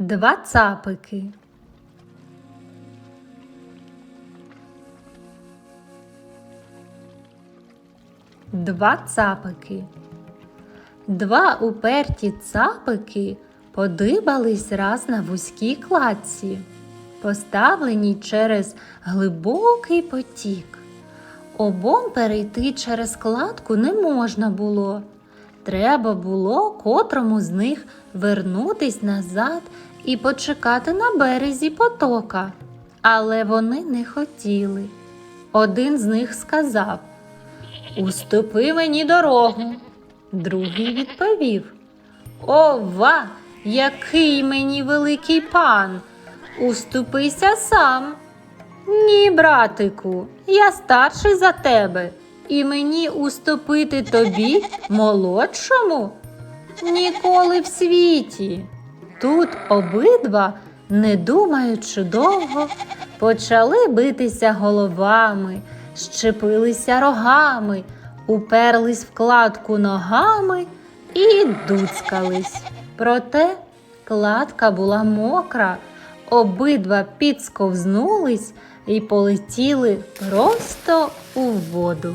Два цапики. Два цапики. Два уперті цапики подибались раз на вузькій кладці, поставленій через глибокий потік. Обом перейти через кладку не можна було. Треба було котрому з них вернутись назад і почекати на березі потока. Але вони не хотіли. Один з них сказав Уступи мені дорогу. Другий відповів Ова, який мені великий пан! Уступися сам. Ні, братику, я старший за тебе, і мені уступити тобі молодшому? Ніколи в світі. Тут обидва, не думаючи довго, почали битися головами, щепилися рогами, уперлись в кладку ногами і дуцкались. Проте кладка була мокра, обидва підсковзнулись і полетіли просто у воду.